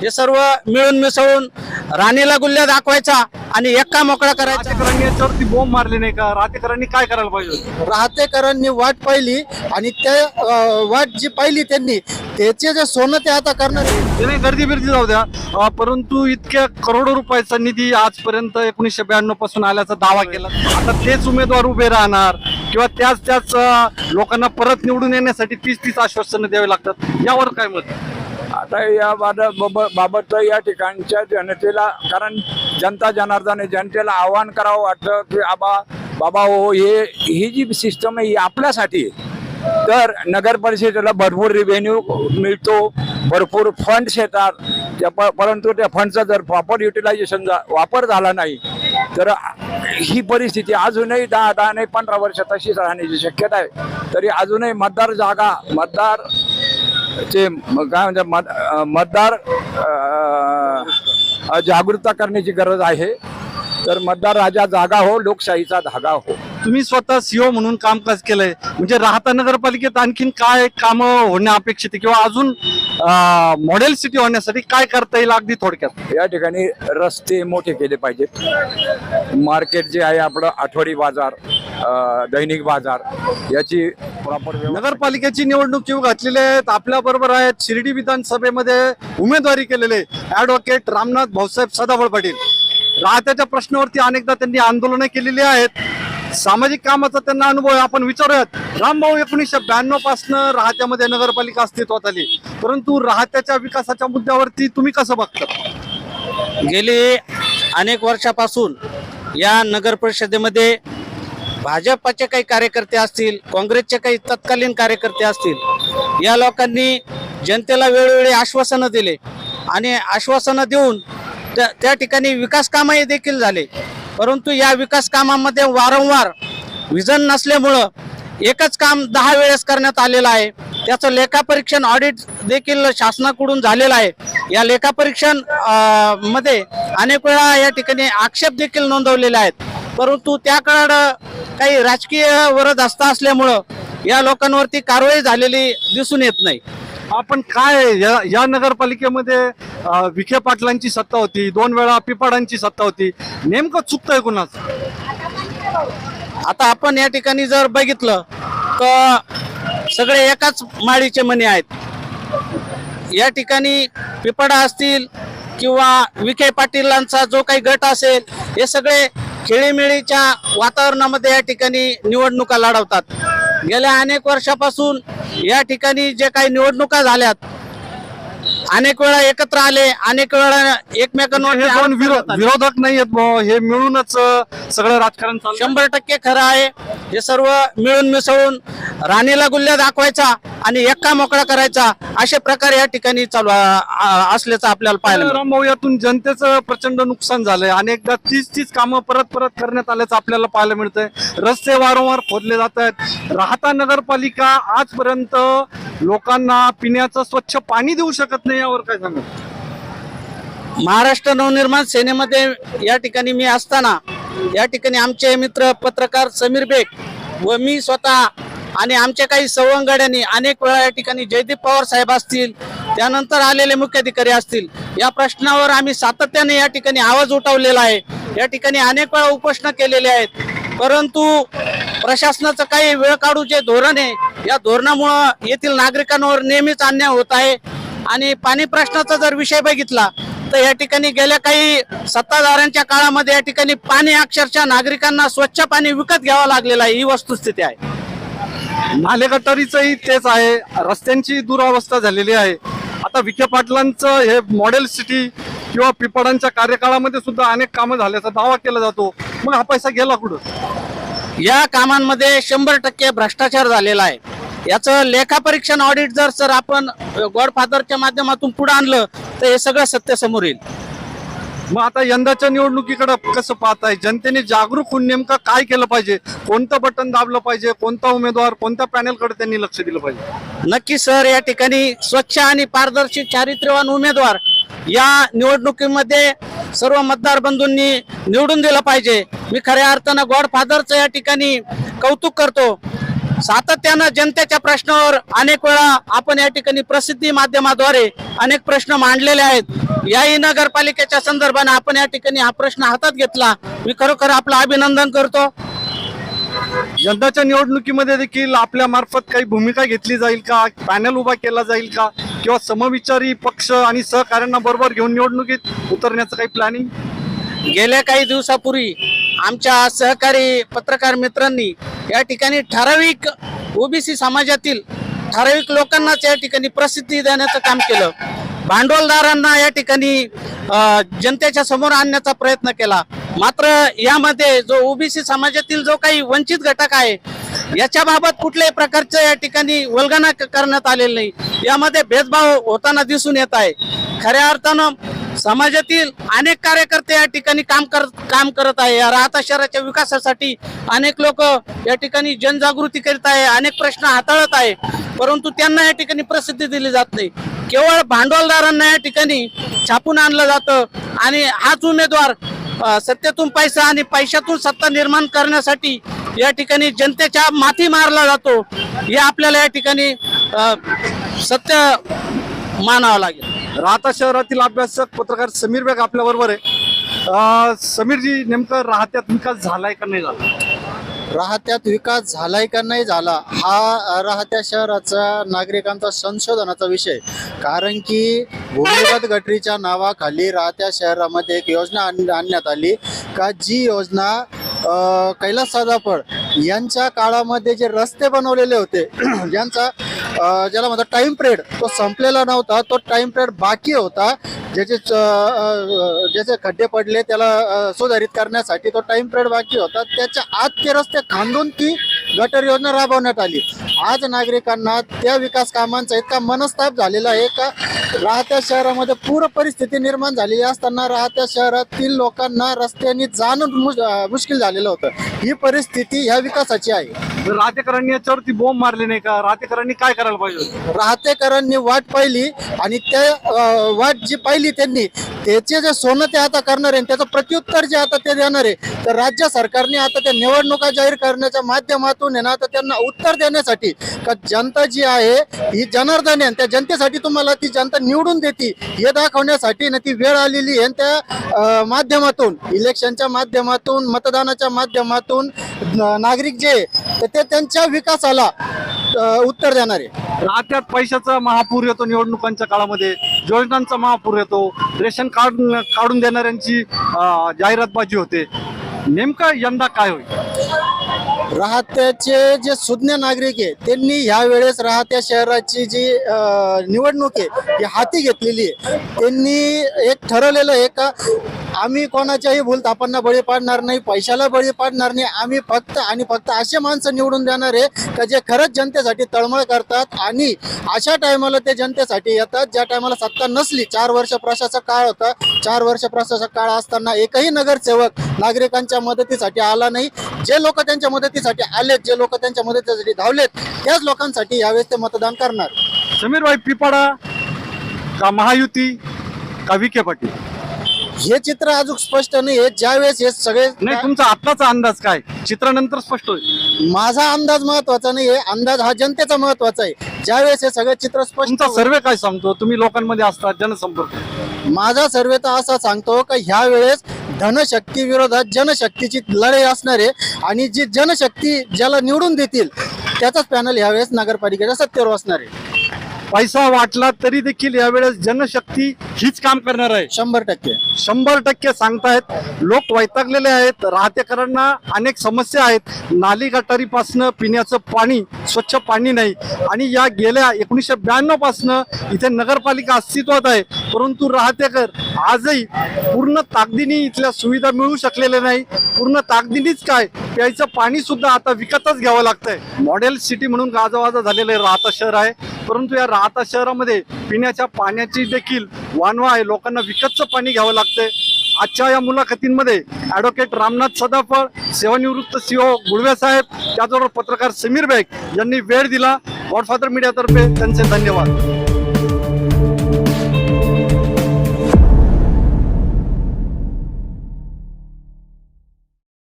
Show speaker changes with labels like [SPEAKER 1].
[SPEAKER 1] हे सर्व मिळून मिसळून राणीला गुल्ल्या दाखवायचा आणि एक्का मोकळा करायचा.
[SPEAKER 2] राहतेकरांनी याच्यावरती बोंब मारली नाही का? राहतेकरांनी काय करायला पाहिजे
[SPEAKER 3] राहतेकरांनी वाट पाहिली आणि त्या अं, वाट जी पाहिली त्यांनी त्याचे जे सोनं ते आता करणार आहे.
[SPEAKER 2] ते नाही गर्दी बिर्दी जाऊ द्या. अं, परंतु इतक्या करोडो रुपयाचा निधी आजपर्यंत एकोणीसशे ब्याण्णवपासून आल्याचा दावा केला. आता तेच उमेदवार उभे राहणार किंवा त्याच त्याच अं, लोकांना परत निवडून येण्यासाठी तीस तीस आश्वासनं द्यावी लागतात. यावर काय मत?
[SPEAKER 4] आता या बाबत बाबत या ठिकाणच्या जनतेला कारण जनता जनार्दन जनतेला आव्हान करावं वाटतं की आबा बाबा हो, हो हे ही जी सिस्टम आहे ही आपल्यासाठी तर नगर परिषदेला भरपूर रिव्हेन्यू मिळतो भरपूर फंड्स येतात. त्या प- परंतु त्या फंडचा जर प्रॉपर युटिलायझेशन वापर झाला नाही तर ही परिस्थिती अजूनही दहा दहा नाही पंधरा वर्ष तशीच राहण्याची शक्यता आहे. तरी अजूनही मतदार जागा मतदार चे काय म्हणजे मत मतदार जागरूकता करण्याची गरज आहे. तर मतदार राजा जागा हो लोकशाहीचा धागा हो.
[SPEAKER 2] तुम्ही स्वतः सीओ म्हणून कामकाज केलंय? म्हणजे राहता नगरपालिकेत आणखीन काय काम होणे अपेक्षित आहे? किंवा अजून मॉडेल सिटी होण्यासाठी काय करता येईल अगदी थोडक्यात?
[SPEAKER 4] या ठिकाणी रस्ते मोठे केले पाहिजेत. मार्केट जे आहे आपलं आठवडी बाजार. दैनिक बाजार याची प्रॉपर
[SPEAKER 2] नगरपालिकेची निवडणूक येऊ घातलेली आहेत आपल्या बरोबर आहेत. शिर्डी विधानसभेमध्ये उमेदवारी केलेले ऍडव्होकेट रामनाथ भाऊसाहेब सदाफळ पाटील. राहत्याच्या प्रश्नावरती अनेकदा त्यांनी आंदोलनं केलेली आहेत. सामाजिक कामाचा त्यांना अनुभव आहे. आपण विचारूयात रामभाऊ एकोणीसशे ब्याण्णव पासनं राहत्यामध्ये नगरपालिका अस्तित्वात आली. परंतु राहत्याच्या विकासाच्या मुद्द्यावरती तुम्ही कसं बघता?
[SPEAKER 1] गेली अनेक वर्षापासून या नगर परिषदेमध्ये भाजपाचे काही कार्यकर्ते असतील काँग्रेसचे काही तत्कालीन कार्यकर्ते असतील या लोकांनी जनतेला वेळोवेळी आश्वासनं दिले. आणि आश्वासनं देऊन त्या त्या ठिकाणी विकास कामही देखील झाले. परंतु या विकास कामामध्ये वारंवार विजन नसल्यामुळं एकच काम दहा वेळेस करण्यात आलेलं आहे. त्याचं लेखापरीक्षण ऑडिट देखील शासनाकडून झालेलं आहे. या लेखापरीक्षणमध्ये अनेक वेळा या ठिकाणी आक्षेप देखील नोंदवलेले आहेत. परंतु त्याकडं काही राजकीय वरद असता असल्यामुळं या लोकांवरती कारवाई झालेली दिसून येत नाही.
[SPEAKER 2] आपण काय या या नगरपालिकेमध्ये विखे पाटलांची सत्ता होती दोन वेळा पिपाडांची सत्ता होती नेमकं चुकतंय कुणाचं?
[SPEAKER 1] आता आपण या ठिकाणी जर बघितलं तर सगळे एकाच माळीचे मणी आहेत. या ठिकाणी पिपडा असतील किंवा विखे पाटीलांचा जो काही गट असेल हे सगळे खेळीमेळीच्या वातावरणामध्ये या ठिकाणी निवडणुका लढवतात. गेल्या अनेक वर्षापासून या ठिकाणी जे काही निवडणुका झाल्यात अनेक वेळा एकत्र आले अनेक वेळा एकमेकांवर
[SPEAKER 2] हे विरो- विरोधक नाही आहेत बुवा, हे मिळूनच अं, सगळं राजकारण
[SPEAKER 1] शंभर टक्के खरं आहे. हे सर्व मिळून मिसळून राणीला गुल्ल्या दाखवायचा आणि एक्का मोकळा करायचा अशा प्रकारे या ठिकाणी चालू आ- आ- असल्याचं आपल्याला पाहायला मिळतं.
[SPEAKER 2] रामभाऊ यातून जनतेचं प्रचंड नुकसान झालंय. अनेकदा तीच तीच कामं परत परत करण्यात आल्याचं आपल्याला पाहायला मिळतंय. रस्ते वारंवार खोदले जात आहेत राहता नगरपालिका आजपर्यंत लोकांना पिण्याचं स्वच्छ पाणी देऊ शकत नाही यावर काय सांगू?
[SPEAKER 1] महाराष्ट्र नवनिर्माण सेनेमध्ये या ठिकाणी मी असताना या ठिकाणी आमचे मित्र पत्रकार समीर बेग व मी स्वतः आणि आमच्या काही सवंगड्यांनी अनेक वेळा या ठिकाणी जयदीप पवार साहेब असतील त्यानंतर आलेले मुख्याधिकारी असतील या प्रश्नावर आम्ही सातत्याने या ठिकाणी आवाज उठवलेला आहे. या ठिकाणी अनेक वेळा उपोषण केलेले आहेत. परंतु प्रशासनाचं काही वेळ काढू जे धोरण आहे या धोरणामुळं येथील नागरिकांवर नेहमीच अन्याय होत आहे. आणि पाणी प्रश्नाचा जर विषय बघितला तर या ठिकाणी गेल्या काही सत्ताधाऱ्यांच्या काळामध्ये या ठिकाणी पाणी अक्षरशः नागरिकांना स्वच्छ पाणी विकत घ्यावं लागलेलं आहे ही वस्तुस्थिती आहे.
[SPEAKER 2] नाले गटारीचंही तेच आहे रस्त्यांची दुरावस्था झालेली आहे. आता विखे पाटलांचं हे मॉडेल सिटी किंवा पिपाडांच्या कार्यकाळामध्ये सुद्धा अनेक कामं झाल्याचा दावा केला जातो. मग हा पैसा गेला कुठं?
[SPEAKER 1] या कामांमध्ये शंभर टक्के भ्रष्टाचार झालेला आहे. याचं लेखापरीक्षण ऑडिट जर सर आपण गॉडफादरच्या माध्यमातून पुढे आणलं तर हे सगळं सत्य समोर येईल.
[SPEAKER 2] मग आता यंदाच्या निवडणुकीकडे कसं पाहताय? जनतेने जागरूक होऊन नेमकं काय केलं पाहिजे? कोणतं बटन दाबलं पाहिजे? कोणता उमेदवार कोणत्या पॅनेलकडे त्यांनी लक्ष दिलं पाहिजे?
[SPEAKER 1] नक्की सर या ठिकाणी स्वच्छ आणि पारदर्शी चारित्र्यवान उमेदवार या निवडणुकीमध्ये सर्व मतदार बंधूंनी निवडून दिलं पाहिजे. मी खऱ्या अर्थानं गॉडफादरचं या ठिकाणी कौतुक करतो. सातत्यानं जनतेच्या प्रश्नावर अनेक वेळा आपण या ठिकाणी प्रसिद्धी माध्यमाद्वारे अनेक प्रश्न मांडलेले आहेत. याही नगरपालिकेच्या संदर्भाने आपण या ठिकाणी हा प्रश्न हातात घेतला. मी खरोखर आपलं अभिनंदन करतो.
[SPEAKER 2] यंदाच्या निवडणुकीमध्ये देखील आपल्या मार्फत काही भूमिका घेतली जाईल का? पॅनल उभा केला जाईल का? किंवा समविचारी पक्ष आणि सहकार्यांना बरोबर घेऊन निवडणुकीत उतरण्याचं काही प्लॅनिंग
[SPEAKER 1] गेल्या काही दिवसापूर्वी आमच्या सहकारी पत्रकार मित्रांनी या ठिकाणी ठराविक ओबीसी समाजातील ठराविक लोकांनाच या ठिकाणी प्रसिद्धी देण्याचं काम केलं. भांडवलदारांना या ठिकाणी जनतेच्या समोर आणण्याचा प्रयत्न केला. मात्र यामध्ये जो ओबीसी समाजातील जो काही वंचित घटक आहे याच्याबाबत कुठल्याही प्रकारचं या ठिकाणी वल्गना क- करण्यात आलेलं नाही. यामध्ये भेदभाव होताना दिसून येत आहे. खऱ्या अर्थानं समाजातील अनेक कार्यकर्ते या ठिकाणी काम करत काम करत आहे. या राहता शहराच्या विकासासाठी अनेक लोक या ठिकाणी जनजागृती करीत आहे. अनेक प्रश्न हाताळत आहे. परंतु त्यांना या ठिकाणी प्रसिद्धी दिली जात नाही. केवळ भांडवलदारांना या ठिकाणी छापून आणलं जातं आणि हाच उमेदवार सत्तेतून पैसा आणि पैशातून सत्ता निर्माण करण्यासाठी या ठिकाणी जनतेच्या माथी मारला जातो. हे आपल्याला या ठिकाणी सत्य मानावं लागेल.
[SPEAKER 2] राहता शहरातील अभ्यासक पत्रकार समीर बेग आपल्या बरोबर आहे समीरजी नेमकं राहत्यात विकास झालाय का नाही झाला?
[SPEAKER 3] राहत्यात विकास झालाय का नाही झाला हा राहत्या शहराचा नागरिकांचा संशोधनाचा विषय. कारण की भूमिगत गटरीच्या नावाखाली राहत्या शहरामध्ये एक योजना आण- आणण्यात आली. का जी योजना कैलास सादापड यांच्या काळामध्ये जे रस्ते बनवलेले होते ज्यांचा अ, ज्याला म्हणतात टाइम पिरियड तो संपलेला नव्हता तो टाइम पिरियड बाकी होता. ज्याचे च- ज्याचे खड्डे पडले त्याला सुधारित करण्यासाठी तो टाइम पिरियड बाकी होता. त्याच्या आत ते रस्ते खांदून ती गटर योजना राबवण्यात आली. आज नागरिकांना त्या विकास कामांचा इतका मनस्ताप झालेला आहे का राहत्या शहरामध्ये पूर परिस्थिती निर्माण झालेली असताना राहत्या शहरातील लोकांना रस्त्याने जाणं मुश्किल झालेलं होतं. ही परिस्थिती ह्या विकासाची आहे.
[SPEAKER 2] तर राहतेकरांनी याच्यावरती बोंब मारले नाही का? राहतेकरांनी काय करायला पाहिजे?
[SPEAKER 3] राहतेकरांनी वाट पाहिली आणि त्या अ, वाट जी पाहिली त्यांनी त्याचे जे सोनं ते आता करणार आहे त्याचं प्रत्युत्तर जे आता ते देणार आहे तर राज्य सरकारने आता त्या निवडणुका जाहीर करण्याच्या माध्यमातून आहे ना आता त्यांना उत्तर देण्यासाठी का जनता जी आहे ही जनार्दन आहे आणि त्या जनतेसाठी तुम्हाला ती जनता निवडून देते हे दाखवण्यासाठी ना ती वेळ आलेली आहे आणि त्या अ, माध्यमातून इलेक्शनच्या माध्यमातून मतदानाच्या माध्यमातून न- नागरिक जे आहे, तर ते त्यांच्या विकासाला उत्तर देणार आहे.
[SPEAKER 2] राहत्यात पैशाचा महापूर येतो निवडणुकांच्या काळामध्ये. योजनांचा महापूर येतो. रेशन कार्ड काढून देणाऱ्यांची जाहिरातबाजी होते. नेमकं यंदा काय होईल?
[SPEAKER 3] राहत्याचे जे सुज्ञ नागरिक आहे त्यांनी ह्या वेळेस राहत्या शहराची जी निवडणूक आहे ही हाती घेतलेली आहे. त्यांनी एक ठरवलेलं आहे का आम्ही कोणाच्याही भूलथापांना बळी पाडणार नाही पैशाला बळी पाडणार नाही. आम्ही फक्त आणि फक्त असे माणसं निवडून देणार आहे का जे खरंच जनतेसाठी तळमळ करतात आणि अशा टायमाला ते जनतेसाठी येतात. ज्या टायमाला सत्ता नसली चार वर्ष प्रशासक काळ होता. चार वर्ष प्रशासक काळ असताना एकही नगरसेवक नागरिकांच्या मदतीसाठी आला नाही. जे लोक त्यांच्या मदतीसाठी आलेत जे लोक त्यांच्या मदतीसाठी धावलेत त्याच लोकांसाठी यावेळेस ते मतदान करणार.
[SPEAKER 2] समीरभाई पिपाडा का महायुती का विखे पाटील?
[SPEAKER 3] हे चित्र अजून स्पष्ट नाही आहे ज्यावेळेस हे सगळे
[SPEAKER 2] नाही तुमचा आत्ताचा अंदाज काय? चित्रानंतर स्पष्ट होईल.
[SPEAKER 3] माझा अंदाज महत्त्वाचा नाही आहे अंदाज हा जनतेचा महत्त्वाचा आहे. ज्यावेळेस हे सगळे चित्र स्पष्ट
[SPEAKER 2] तुमचा
[SPEAKER 3] होईल,
[SPEAKER 2] सर्वे काय सांगतो? तुम्ही लोकांमध्ये असतात जनसंपर्क.
[SPEAKER 3] माझा सर्वे तर असा सांगतो का ह्या वेळेस धनशक्ती विरोधात जनशक्तीची लढाई असणार आहे. आणि जी जनशक्ती ज्याला निवडून देतील त्याचाच पॅनल यावेळेस नगरपालिकेच्या सत्तेवर असणार आहे.
[SPEAKER 2] पैसा वाटला तरी देखील यावेळेस जनशक्ती हीच काम करणार आहे.
[SPEAKER 3] शंभर टक्के.
[SPEAKER 2] शंभर टक्के सांगतायत लोक वैतागलेले आहेत राहतेकरांना अनेक समस्या आहेत. नाली गटारीपासनं पिण्याचं पाणी स्वच्छ पाणी नाही. आणि या गेल्या एकोणीसशे ब्याण्णव पासनं इथे नगरपालिका अस्तित्वात आहे. परंतु राहतेकर आजही पूर्ण ताकदीने इथल्या सुविधा मिळू शकलेल्या नाही. पूर्ण ताकदीनेच काय? प्यायचं पाणी सुद्धा आता विकतच घ्यावं लागतंय. मॉडेल सिटी म्हणून गाजावाजा झालेलं राहता शहर आहे. परंतु या राहता शहरामध्ये पिण्याच्या पाण्याची देखील वानवा आहे. लोकांना विकतचं पाणी घ्यावं लागतंय. आजच्या या मुलाखतींमध्ये ॲडव्होकेट रामनाथ सदाफळ सेवानिवृत्त सीओ गुळवे साहेब त्याचबरोबर पत्रकार समीर बेग यांनी वेळ दिला. गॉडफादर मीडियातर्फे त्यांचे धन्यवाद.